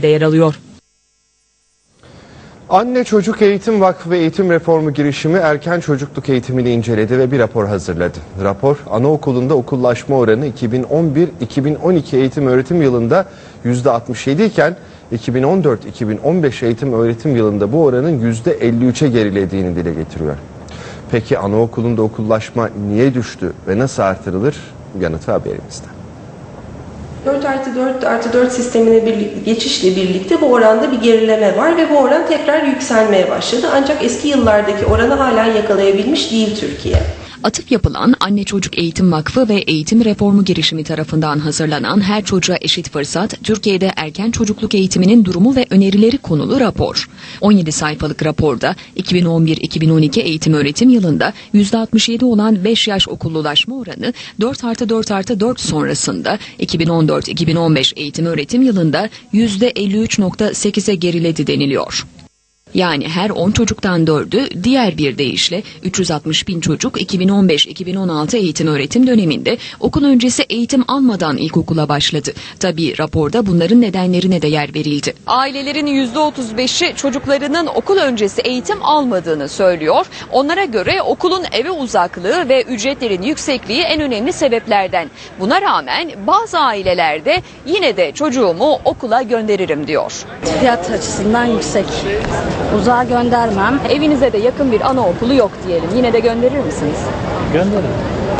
de yer alıyor. Anne Çocuk Eğitim Vakfı Eğitim Reformu girişimi erken çocukluk eğitimini inceledi ve bir rapor hazırladı. Rapor, anaokulunda okullaşma oranı 2011-2012 eğitim öğretim yılında %67 iken 2014-2015 eğitim öğretim yılında bu oranın %53'e gerilediğini dile getiriyor. Peki anaokulunda okullaşma niye düştü ve nasıl artırılır? Yanıtı haberimizde. 4 artı 4 artı 4 sistemine birlikte, geçişle birlikte bu oranda bir gerileme var ve bu oran tekrar yükselmeye başladı. Ancak eski yıllardaki oranı hala yakalayabilmiş değil Türkiye. Atıf yapılan Anne Çocuk Eğitim Vakfı ve Eğitim Reformu girişimi tarafından hazırlanan Her Çocuğa Eşit Fırsat, Türkiye'de erken çocukluk eğitiminin durumu ve önerileri konulu rapor. 17 sayfalık raporda 2011-2012 eğitim öğretim yılında %67 olan 5 yaş okullulaşma oranı 4 artı 4 artı 4 sonrasında 2014-2015 eğitim öğretim yılında %53.8'e geriledi deniliyor. Yani her 10 çocuktan 4'ü diğer bir deyişle 360 bin çocuk 2015-2016 eğitim öğretim döneminde okul öncesi eğitim almadan ilkokula başladı. Tabii raporda bunların nedenlerine de yer verildi. Ailelerin %35'i çocuklarının okul öncesi eğitim almadığını söylüyor. Onlara göre okulun eve uzaklığı ve ücretlerin yüksekliği en önemli sebeplerden. Buna rağmen bazı ailelerde yine de çocuğumu okula gönderirim diyor. Fiyat açısından yüksek. Uzağa göndermem. Evinize de yakın bir anaokulu yok diyelim. Yine de gönderir misiniz?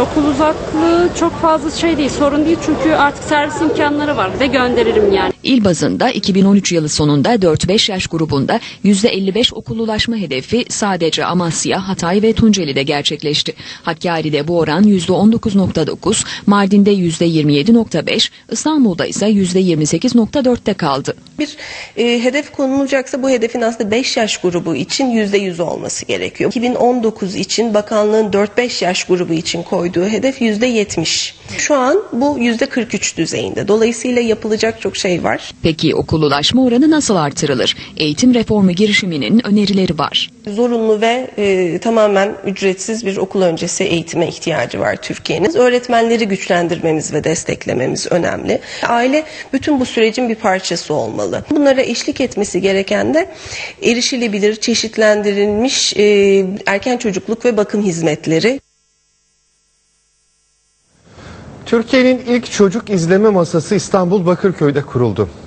Okul uzaklığı çok fazla şey değil, sorun değil çünkü artık servis imkanları var ve gönderirim yani. İl bazında 2013 yılı sonunda 4-5 yaş grubunda %55 okullulaşma hedefi sadece Amasya, Hatay ve Tunceli'de gerçekleşti. Hakkari'de bu oran %19.9, Mardin'de %27.5, İstanbul'da ise %28.4'te kaldı. Bir e, hedef konulacaksa bu hedefin aslında 5 yaş grubu için %100 olması gerekiyor. 2019 için bakanlığın 4-5 yaş grubu için koyduğu hedef %70. Şu an bu %43 düzeyinde. Dolayısıyla yapılacak çok şey var. Peki okullulaşma oranı nasıl artırılır? Eğitim reformu girişiminin önerileri var. Zorunlu ve e, tamamen ücretsiz bir okul öncesi eğitime ihtiyacı var Türkiye'nin. Öğretmenleri güçlendirmemiz ve desteklememiz önemli. Aile bütün bu sürecin bir parçası olmalı. Bunlara eşlik etmesi gereken de erişilebilir, çeşitlendirilmiş e, erken çocukluk ve bakım hizmetleri. Türkiye'nin ilk çocuk izleme masası İstanbul Bakırköy'de kuruldu.